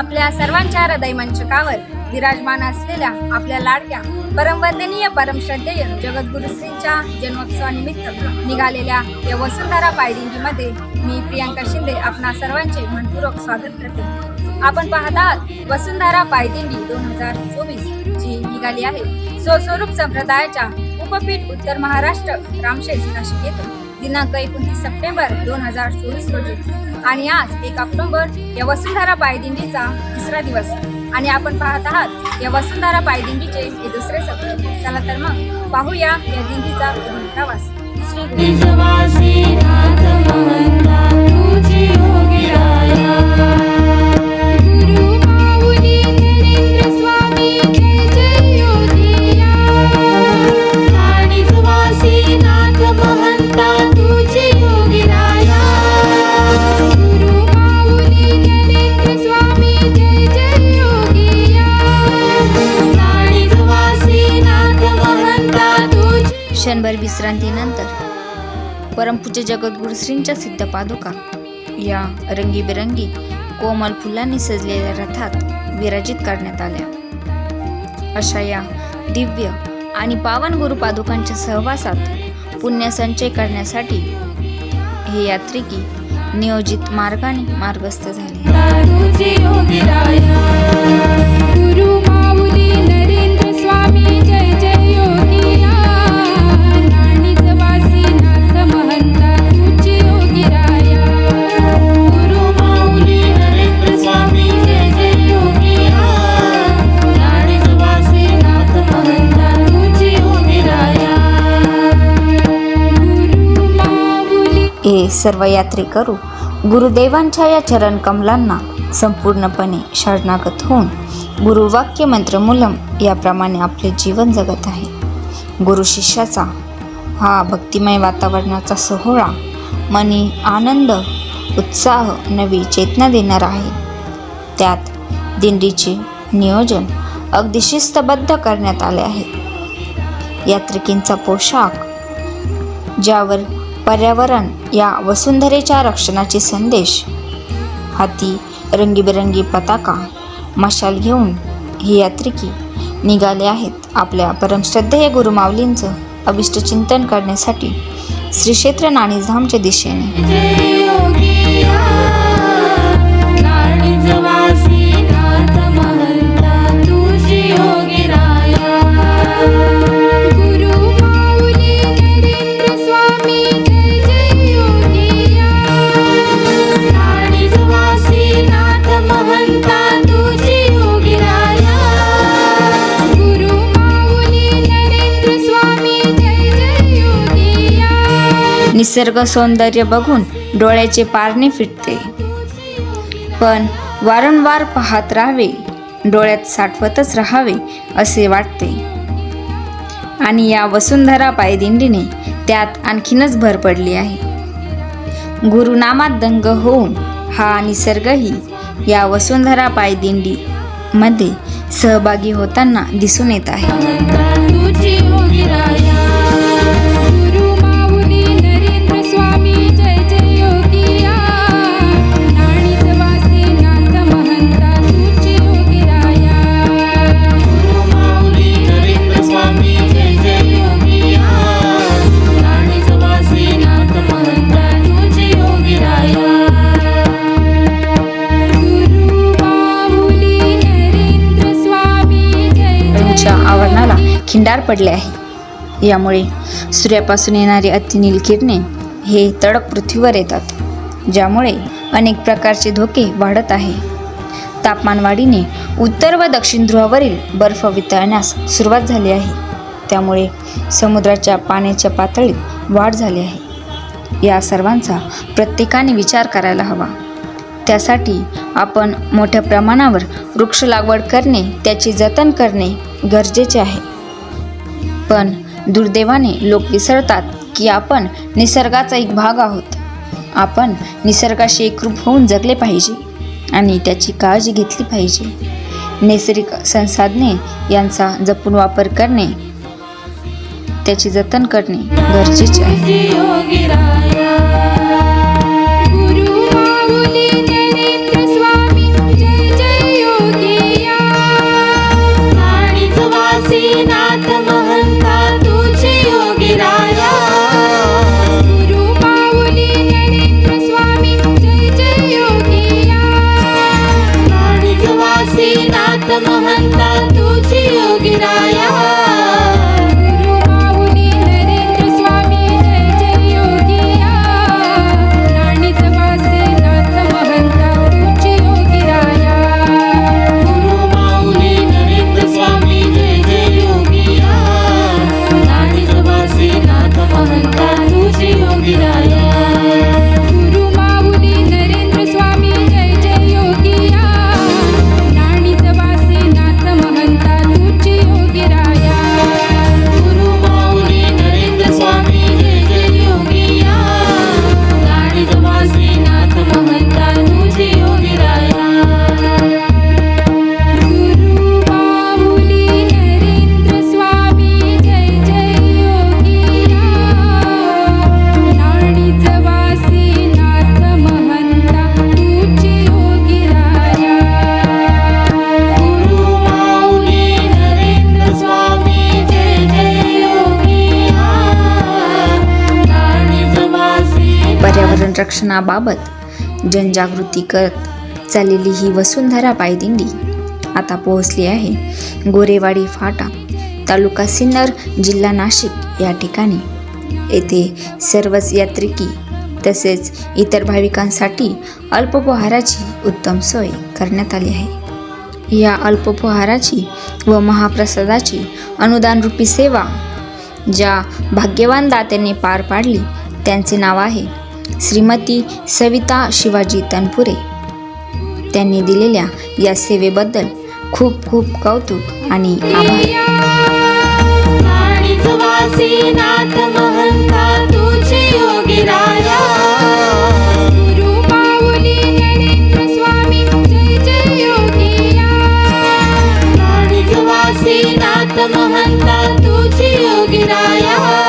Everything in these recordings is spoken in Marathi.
आपल्या सर्वांच्या हृदयमंचकावर विराजमान असलेल्या आपल्या लाडक्या परमवंदनीय परमश्रद्धेय जगद्गुरु श्रींच्या जन्मोत्सवानिमित्त निघालेल्या या वसुंधरा पायदिंडीमध्ये मी प्रियांका शिंदे आपणा सर्वांचे मनपूर्वक स्वागत करते. आपण पाहत आहात वसुंधरा पायदिंडी दोन हजार चोवीस जी निघाली आहे. स्वस्वरूप संप्रदायाच्या उपपीठ उत्तर महाराष्ट्र रामशेष नाशिक येथे. दिनांक एकोणतीस सप्टेंबर दोन हजार चोवीस रोजी. आणि आज एक ऑक्टोबर या वसुंधरा पायदिंडीचा तिसरा दिवस. आणि आपण पाहत आहात या वसुंधरा पायदिंडीचे हे दुसरे सत्र चला तर मग पाहूया या दिंडीचा प्रवास. श्री परमपूज्य जगद्गुरु श्रींच्या सिद्ध पादुका. या रंगीबेरंगी कोमल फुलांनी सजलेल्या रथात विराजित करण्यात आल्या. अशा या दिव्य आणि पावन गुरु पादुकांच्या सहवासात पुण्यसंचय करण्यासाठी हे यात्रिकी नियोजित मार्गाने मार्गस्थ झाले. हे सर्व यात्रेकरू गुरुदेवांच्या या चरणकमलांना संपूर्णपणे शरणागत होऊन गुरुवाक्य मंत्रमूलम याप्रमाणे आपले जीवन जगत आहे. गुरु शिष्याचा हा भक्तिमय वातावरणाचा सोहळा मनी आनंद उत्साह नवी चेतना देणारा आहे. त्यात दिंडीचे नियोजन अगदी शिस्तबद्ध करण्यात आले आहे. यात्रिकींचा पोशाख ज्यावर पर्यावरण या वसुंधरेच्या रक्षणाचे संदेश. हाती रंगीबेरंगी पताका मशाल घेऊन हे यात्रिकी निघाले आहेत. आपल्या परमश्रद्धेय गुरुमाऊलींचं अभिष्टचिंतन करण्यासाठी श्री क्षेत्र नाणीधामच्या दिशेने. निसर्ग सौंदर्य बघून डोळ्याचे पारणे फिटते पण वारंवार पाहत राहावे डोळ्यात साठवतच राहावे असे वाटते. आणि या वसुंधरा पायदिंडीने त्यात आणखीनच भर पडली आहे. गुरुनामात दंग होऊन हा निसर्गही या वसुंधरा पायदिंडी मध्ये सहभागी होताना दिसून येत आहे. खिंडार पडले आहे. यामुळे सूर्यापासून येणारी अतिनील किरणे हे तडक पृथ्वीवर येतात ज्यामुळे अनेक प्रकारचे धोके वाढत आहे. तापमानवाढीने उत्तर व दक्षिण ध्रुवावरील बर्फ वितळण्यास सुरुवात झाली आहे. त्यामुळे समुद्राच्या पाण्याच्या पातळीत वाढ झाली आहे. या सर्वांचा प्रत्येकाने विचार करायला हवा. त्यासाठी आपण मोठ्या प्रमाणावर वृक्ष लागवड करणे त्याचे जतन करणे गरजेचे आहे. पण दुर्दैवाने लोक विसरतात की आपण निसर्गाचा एक भाग आहोत. आपण निसर्गाशी एकरूप होऊन जगले पाहिजे आणि त्याची काळजी घेतली पाहिजे. नैसर्गिक संसाधने यांचा जपून वापर करणे त्याचे जतन करणे गरजेचे आहे. संरक्षणाबाबत जनजागृती करत चाललेली ही वसुंधरा पायदिंडी आता पोहोचली आहे. गोरेवाडी फाटा तालुका सिन्नर जिल्हा नाशिक या ठिकाणी. येथे सर्वच यात्रिकी तसेच इतर भाविकांसाठी अल्पोपहाराची उत्तम सोय करण्यात आली आहे. या अल्पोपहाराची व महाप्रसादाची अनुदानरूपी सेवा ज्या भाग्यवान दात्यांनी पार पाडली त्यांचे नाव आहे श्रीमती सविता शिवाजी तनपुरे. त्यांनी दिलेल्या या सेवेबद्दल खूप खूप कौतुक आणि आभार. महंता तुझी योगिराया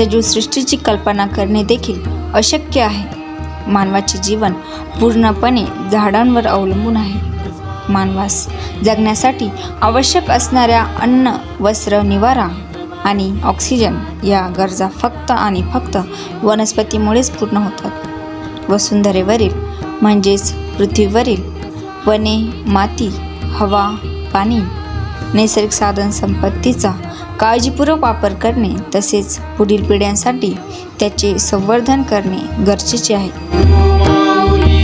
सजीव सृष्टीची कल्पना करणे देखील अशक्य आहे. मानवाचे जीवन पूर्णपणे झाडांवर अवलंबून आहे. मानवास जगण्यासाठी आवश्यक असणाऱ्या अन्न वस्त्र निवारा आणि ऑक्सिजन या गरजा फक्त आणि फक्त वनस्पतीमुळेच पूर्ण होतात. वसुंधरेवरील म्हणजेच पृथ्वीवरील वने माती हवा पाणी नैसर्गिक साधन संपत्तीचा काळजीपूर्वक वापर करणे तसेच पुढील पिढ्यांसाठी त्याचे संवर्धन करणे गरजेचे आहे. माऊली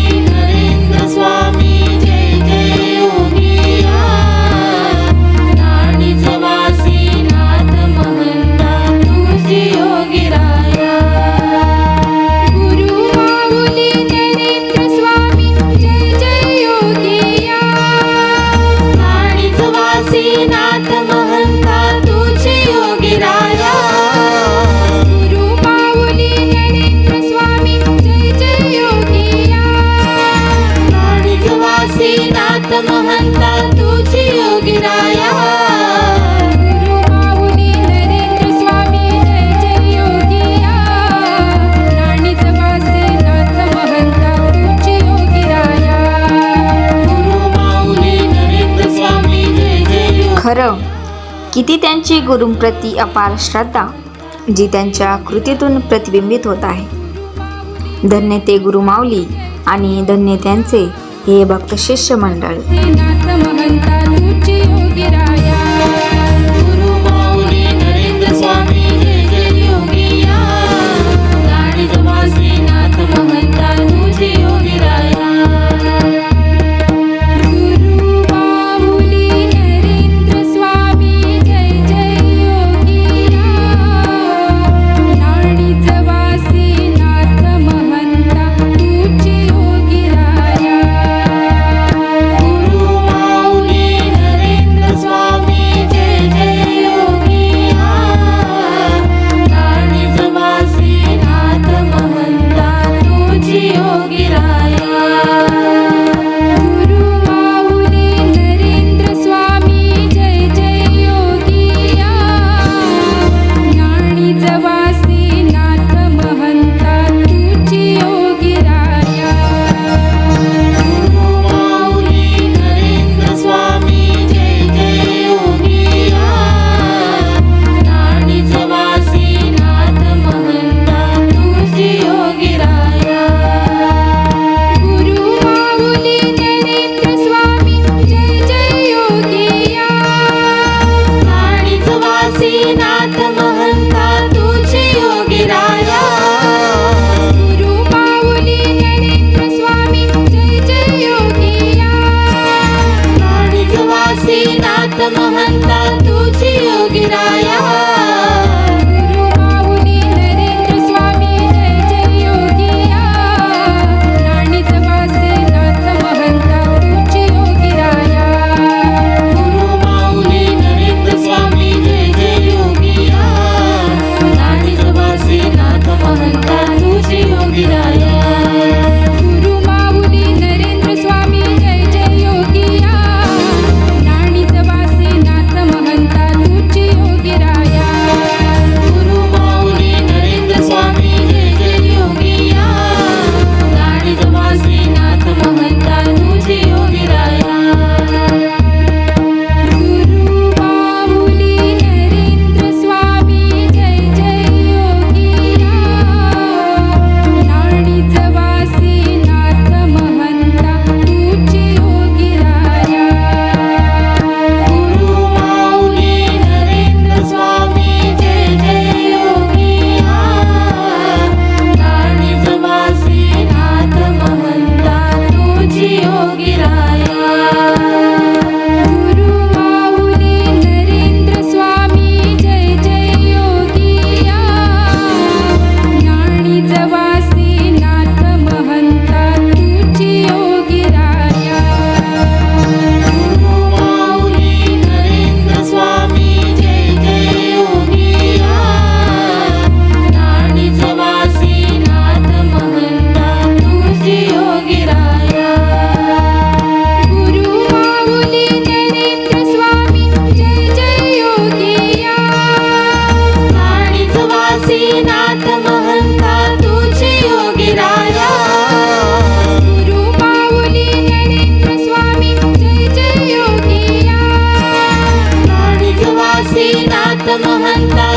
किती त्यांची गुरुंप्रती अपार श्रद्धा जी त्यांच्या कृतीतून प्रतिबिंबित होत आहे. धन्य ते गुरुमाऊली आणि धन्य त्यांचे हे भक्त शिष्य मंडळ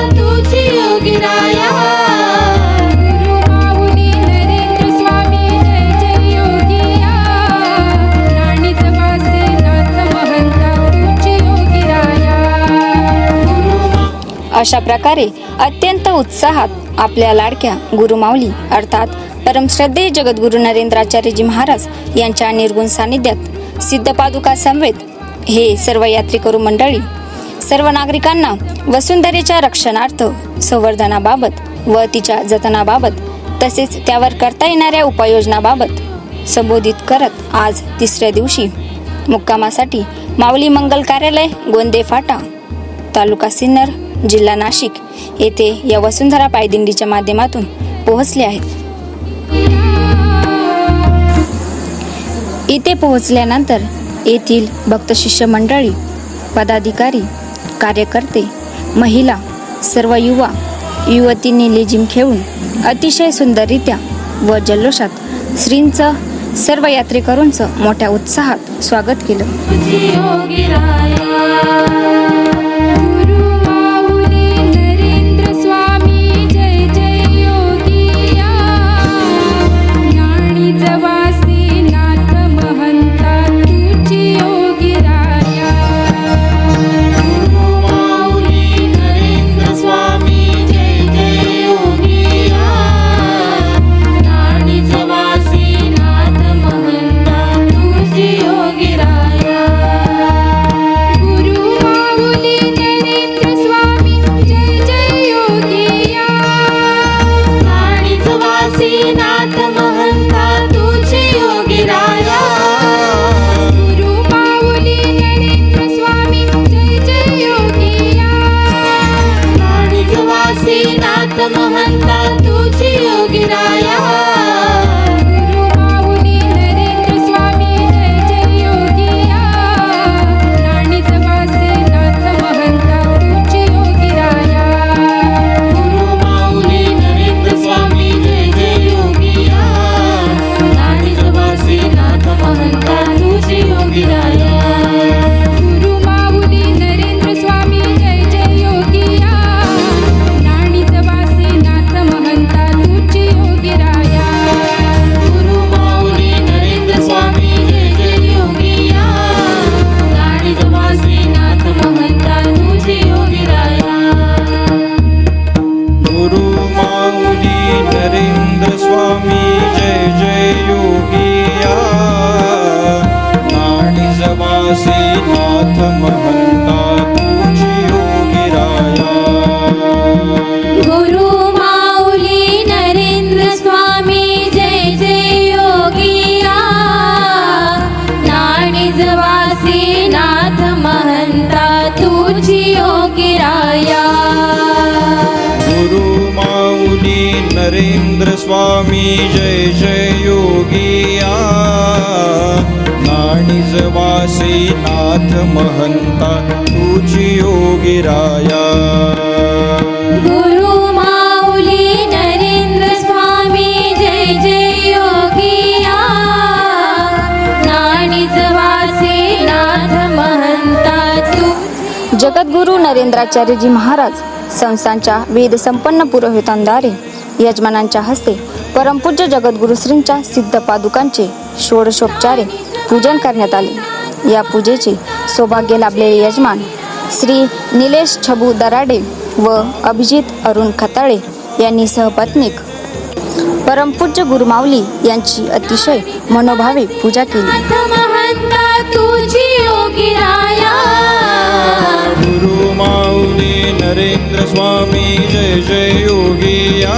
तुझी योगिराया. गुरु माऊली नरेंद्र स्वामी जय जय योगिया नाथ महंता तुझी योगिराया. अशा प्रकारे अत्यंत उत्साहात आपल्या लाडक्या गुरुमाऊली अर्थात परमश्रद्धेय जगद्गुरु नरेंद्राचार्यजी महाराज यांच्या निर्गुण सानिध्यात सिद्धपादुका समवेत हे सर्व यात्रेकरू मंडळी सर्व नागरिकांना वसुंधरेच्या रक्षणार्थ संवर्धनाबाबत व तिच्या जतनाबाबत तसेच त्यावर करता येणाऱ्या उपाययोजनाबाबत संबोधित करत आज तिसऱ्या दिवशी मुक्कामासाठी माऊली मंगल कार्यालय गोंदे फाटा तालुका सिन्नर जिल्हा नाशिक येथे या वसुंधरा पायदिंडीच्या माध्यमातून पोहोचले आहेत. इथे पोहोचल्यानंतर येथील भक्तशिष्य मंडळी पदाधिकारी कार्यकर्ते महिला सर्व युवा युवतींनी लेझिम खेळून अतिशय सुंदररित्या व जल्लोषात श्रींचं सर्व यात्रेकरूंचं मोठ्या उत्साहात स्वागत केलं. महंता तुझी योगिराया गुरु माऊली नरेंद्र स्वामी जय जय योगिया नाथ महंता तू. जगद्गुरू नरेंद्राचार्यजी महाराज संस्थांच्या वेद संपन्न पुरोहितांद्वारे यजमानांच्या हस्ते परमपूज्य जगद्गुरू श्रींच्या सिद्ध पादुकांचे षोडशोपचारे पूजन करण्यात आले. या पूजेचे सौभाग्य लाभलेले यजमान श्री निलेश छबू दराडे व अभिजित अरुण खताळे यांनी सहपत्नीक परमपूज्य गुरुमाऊली यांची अतिशय मनोभावे पूजा केली. नरेंद्र स्वामी जय जय योगिया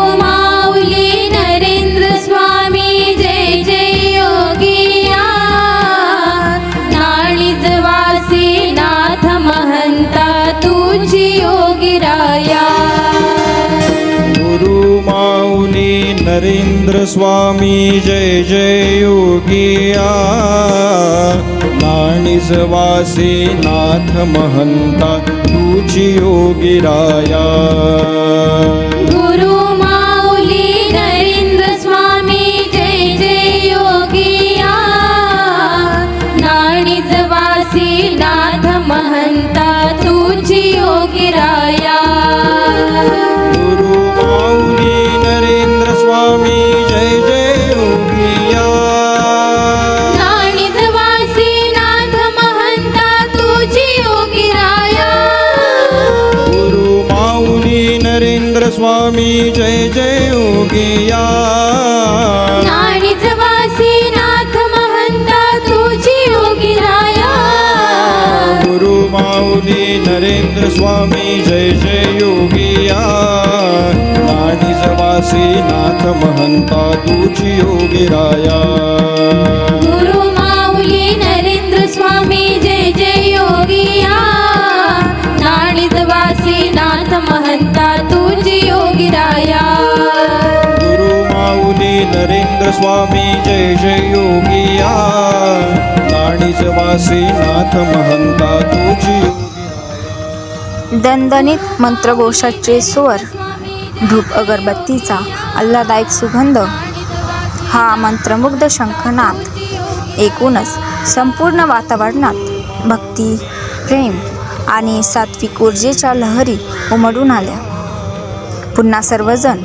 नरेंद्र स्वामी जय जय योगिया। नाणीज वासी नाथ महंता तुझी योगिराया योगिया नाणीज वासी नाथ महंता तुझी नरेंद्र स्वामी जय जय योगिया नाणीज वासी नाथ महंता तुझी योगिराया गुरु नरेंद्र स्वामी जय जय योगिया. नाणीच वासी नाथ महंता तुझी दणदणीत मंत्रघोषाचे स्वर धूप अगरबत्तीचा आल्हादायक सुगंध. हा मंत्रमुग्ध शंखनाद एकूणच संपूर्ण वातावरणात भक्ती प्रेम आणि सात्विक ऊर्जेच्या लहरी उमडून आल्या. पुन्हा सर्वजण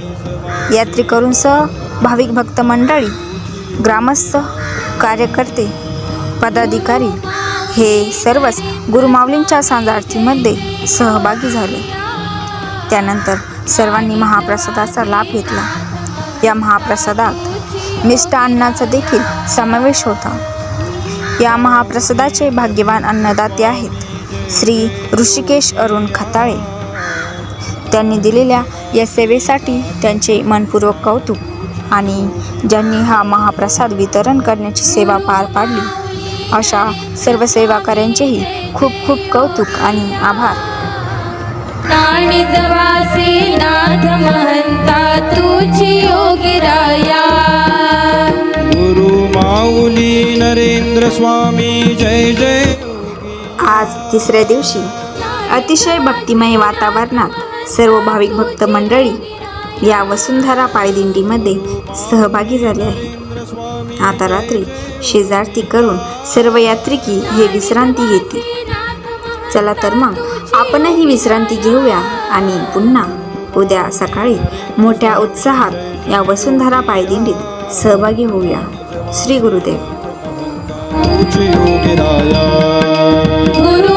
यात्रेकरूंसह भाविक भक्त मंडळी ग्रामस्थ कार्यकर्ते पदाधिकारी हे सर्वच गुरुमावलींच्या सांजार्थीमध्ये सहभागी झाले. त्यानंतर सर्वांनी महाप्रसादाचा लाभ घेतला. या महाप्रसादात मिष्टान्नाचा देखील समावेश होता. या महाप्रसादाचे भाग्यवान अन्नदाते आहेत श्री ऋषिकेश अरुण खताळे. त्यांनी दिलेल्या या सेवेसाठी त्यांचे मनपूर्वक कौतुक आणि ज्यांनी हा महाप्रसाद वितरण करण्याची सेवा पार पाडली अशा सर्व सेवाकऱ्यांचेही खूप खूप कौतुक आणि आभार. नाणीज वासी नाथ महंता तुझी योगिराया गुरुमाऊली नरेंद्र स्वामी जय जय आज तिसऱ्या दिवशी अतिशय भक्तिमय वातावरणात सर्व भाविक भक्त मंडळी या वसुंधरा पायदिंडीमध्ये सहभागी झाले आहे. आता रात्री शेजारती करून सर्व यात्रिकी हे विश्रांती घेतील. चला तर मग आपणही विश्रांती घेऊया आणि पुन्हा उद्या सकाळी मोठ्या उत्साहात या वसुंधरा पायदिंडीत सहभागी होऊया. श्री गुरुदेव. गुरु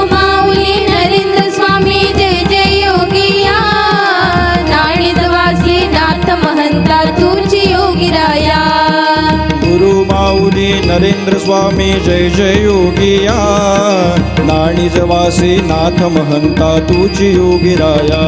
नरेंद्र स्वामी जय जय योगिया. नाणीज वासी नाथ महंता तुझी योगिराया.